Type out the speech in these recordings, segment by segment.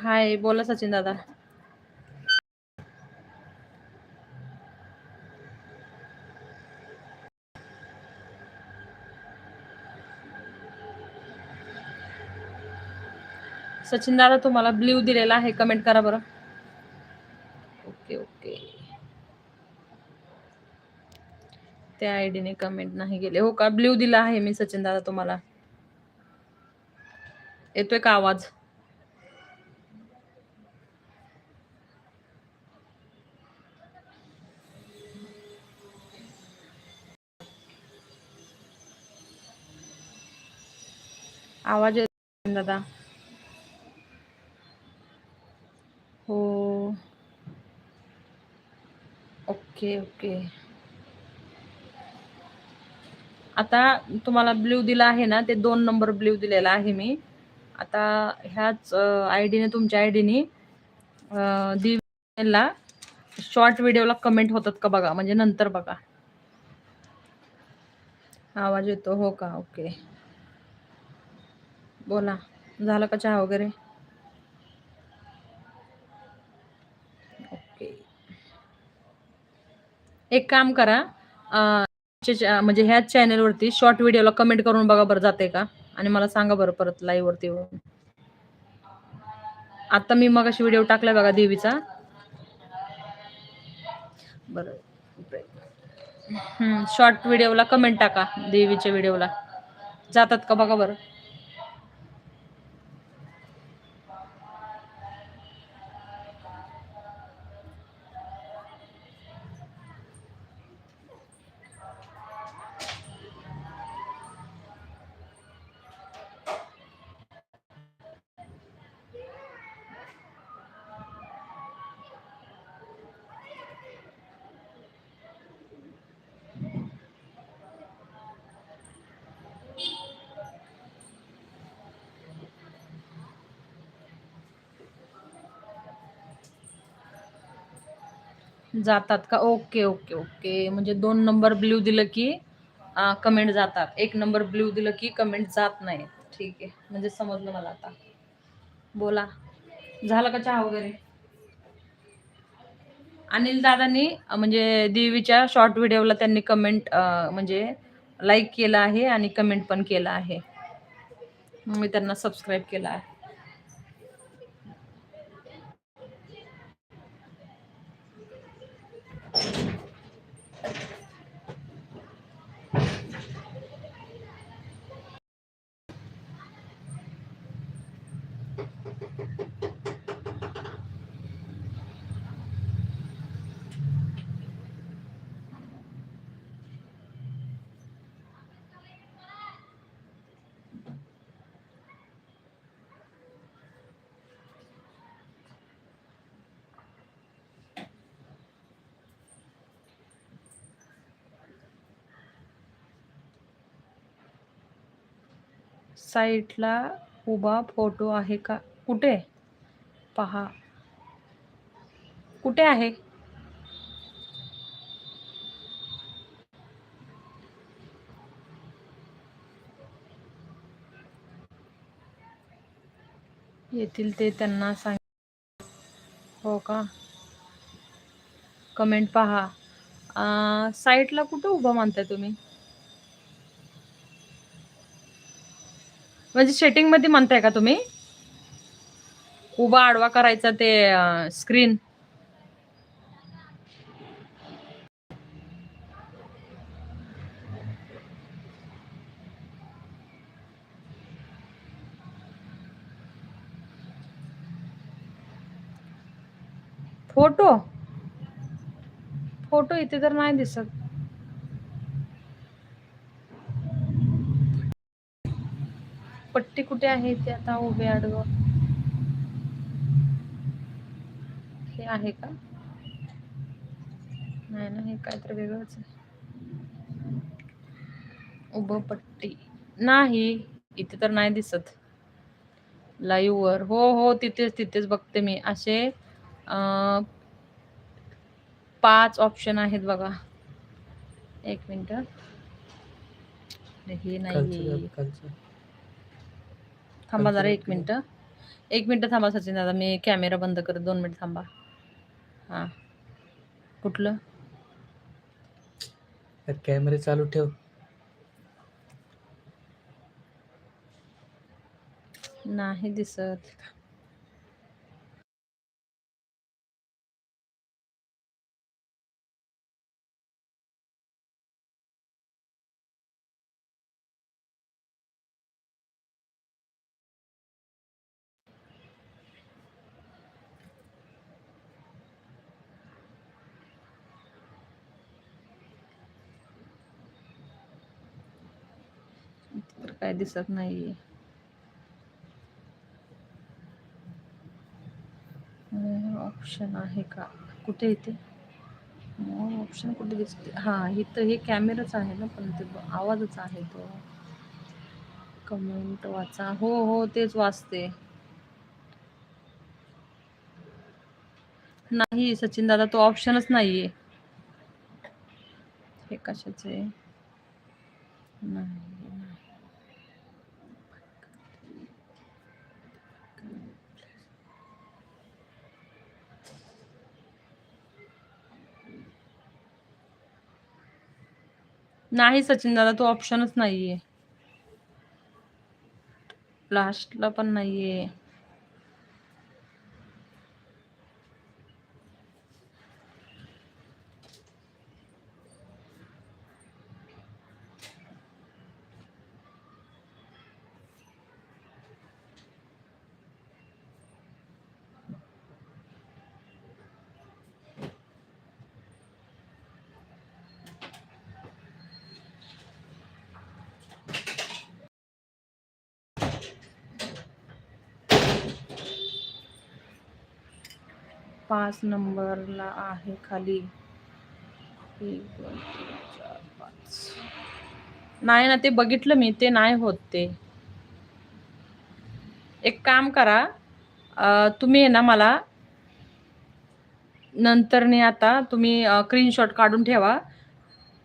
हाय बोला सचिन दादा. सचिन दादा तुम्हाला ब्ल्यू दिलेला आहे कमेंट करा बरं. Okay okay. त्या आयडीने कमेंट नाही गेले. हो का? ब्ल्यू दिला आहे मी सचिन दादा तुम्हाला. येतोय का आवाज? आवाज येतो दादा? हो. Okay okay. आता तुम्हाला ब्ल्यू दिला आहे ना ते दोन नंबर ब्ल्यू दिलेला आहे मी. आता ह्याच आय डीने तुमच्या आय डीने दिव्याला शॉर्ट व्हिडिओला कमेंट होतात का बघा म्हणजे नंतर बघा. आवाज येतो हो का? ओके. बोला. झालं का चहा वगैरे? ओके. एक काम करा म्हणजे ह्याच चॅनेलवरती शॉर्ट व्हिडिओला कमेंट करून बघा बरं जाते का? आणि मला सांगा बरं परत लाईव्हवरती येऊन. आता मी मग अशी व्हिडिओ टाकलाय बघा देवीचा. बरं शॉर्ट व्हिडिओला कमेंट टाका देवीच्या व्हिडिओला जातात का बघा बरं? जातात का? Okay okay okay. म्हणजे दोन नंबर ब्ल्यू दिलं की कमेंट जातात. एक नंबर ब्ल्यू दिलं की कमेंट जात नाही. ठीक आहे. म्हणजे समजलं मला आता. बोला. झालं का चहा वगैरे? अनिल दादांनी म्हणजे देवीच्या शॉर्ट व्हिडिओला त्यांनी कमेंट म्हणजे लाईक केलं आहे आणि कमेंट पण केलं आहे. मी त्यांना सबस्क्राईब केलं आहे. साईटला उभा फोटो आहे का? कुठे? पहा. कुठे आहे? येतील ते त्यांना सांग. हो का? कमेंट पहा. साईटला कुठं उभं मानताय तुम्ही? म्हणजे सेटिंगमध्ये म्हणताय का तुम्ही? उभा आडवा करायचा ते स्क्रीन फोटो? फोटो इथे तर नाही दिसत. पट्टी कुठे आहे ते आता उभे आडवं? हे आहे का? नाही ना हे काहीतरी वेगळंच आहे. उभं पट्टी. नाही इथे तर नाही दिसत. लाईव्ह वर. हो हो तिथेच तिथेच बघते मी. असे पाच ऑप्शन आहेत बघा. एक मिनिट. हे नाही थांबा जरा एक मिनिट. एक मिनटं थांबा सचिन दादा मी कॅमेरा बंद करत दोन मिनिट थांबा. हां. कुठलं? कॅमेरे चालू ठेव. नाही दिसत तर काय दिसत नाहीये. ऑप्शन आहे का? कुठे येते ऑप्शन हो, कुठे दिसते? हा इथं हे कॅमेराच आहे ना पण ते आवाजच आहे तो. कमेंट वाचा. हो हो तेच वाचते. नाही सचिन दादा तो ऑप्शनच नाहीये. हे कशाचे नाही. नाही सचिन दादा तो ऑप्शनच नाहीये. लास्टला पण नाहीये. पाच नंबरला आहे खाली. एक दोन तीन चार पाच. नाही ना ते बघितलं मी ते नाही होत ते. एक काम करा तुम्ही आहे ना मला नंतरने आता तुम्ही स्क्रीनशॉट काढून ठेवा.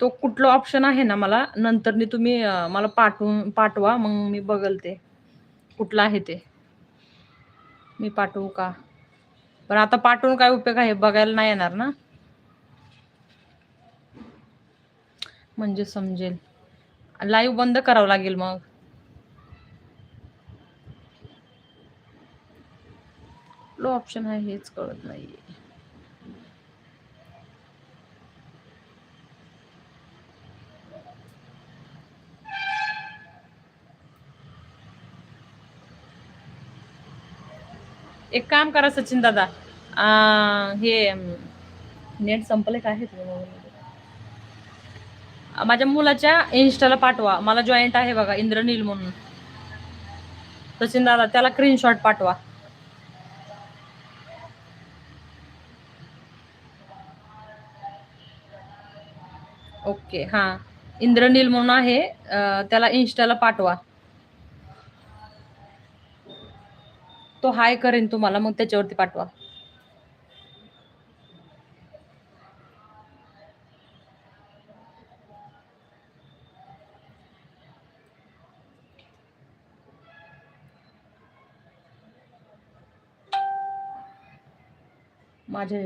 तो कुठला ऑप्शन आहे ना मला नंतरने तुम्ही मला पाठवून पाठवा मग मी बघल ते कुठलं आहे ते. मी पाठवू का? पण आता पाठवून काय उपयोग आहे बघायला नाही येणार ना? म्हणजे समजेल. लाईव्ह बंद करावं लागेल मग. लो ऑप्शन आहे हेच कळत नाहीये. एक काम करा सचिन दादा. हे नेट संपले काय आहे माझ्या मुलाच्या इन्स्टाला पाठवा. मला जॉईंट आहे बघा इंद्रनील म्हणून. सचिन दादा त्याला स्क्रीनशॉट पाठवा. ओके हा. इंद्रनील म्हणून आहे त्याला इन्स्टाला पाठवा. तो हाय करेन तुम्हाला मग त्याच्यावरती पाठवा. माझ्या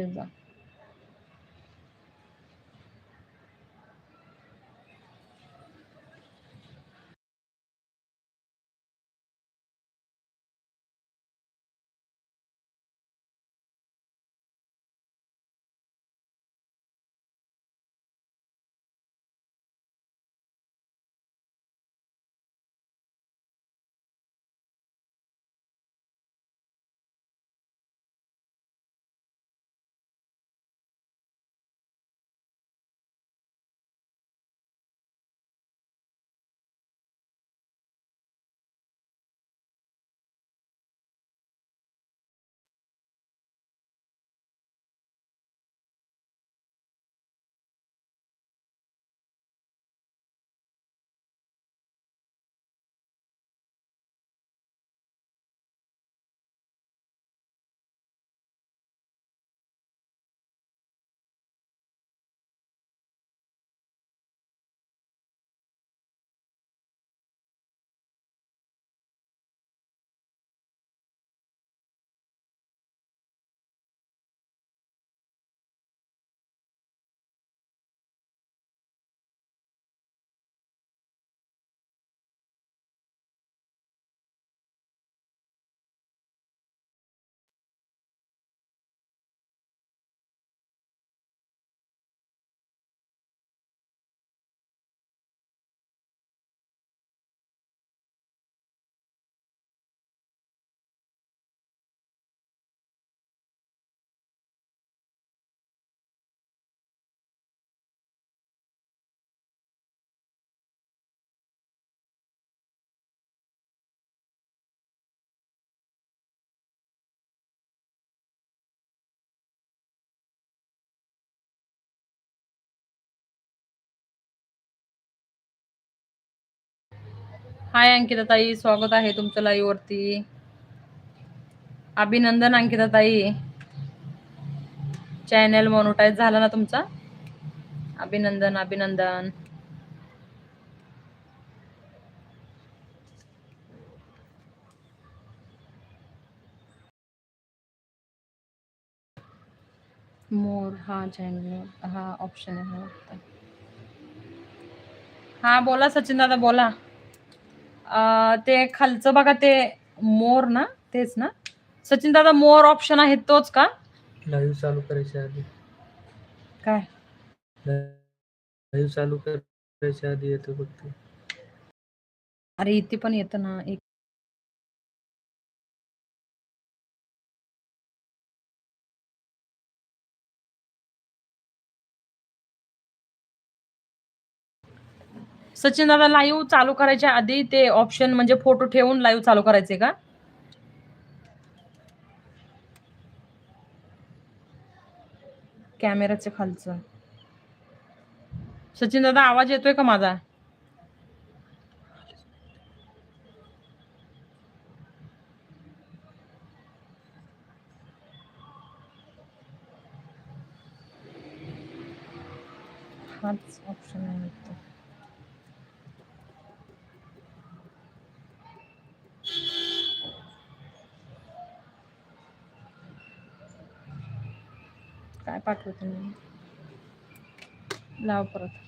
हाय अंकिता ताई स्वागत आहे तुमचं लाईव्ह वरती. अभिनंदन अंकिता ताई चॅनल मोनोटाईज झाला ना तुमचा? अभिनंदन अभिनंदन. मोर हा चॅनल हा ऑप्शन आहे हा बोला सचिन दादा बोला. ते खालचं बघा ते मोर ना तेच ना. सचिन दादा मोर ऑप्शन आहे तोच का? लाईव्ह चालू करायच्या आधी. काय? लाईव्ह चालू करायच्या आधी येतो फक्त अरे इथे पण येतं ना एक सचिन दादा लाईव्ह चालू करायच्या आधी ते ऑप्शन म्हणजे फोटो ठेवून लाईव्ह चालू करायचे का? कॅमेराच्या खालचं. सचिन दादा आवाज येतोय का माझा? हाच ऑप्शन आहे पाठवते मी. लाव परत.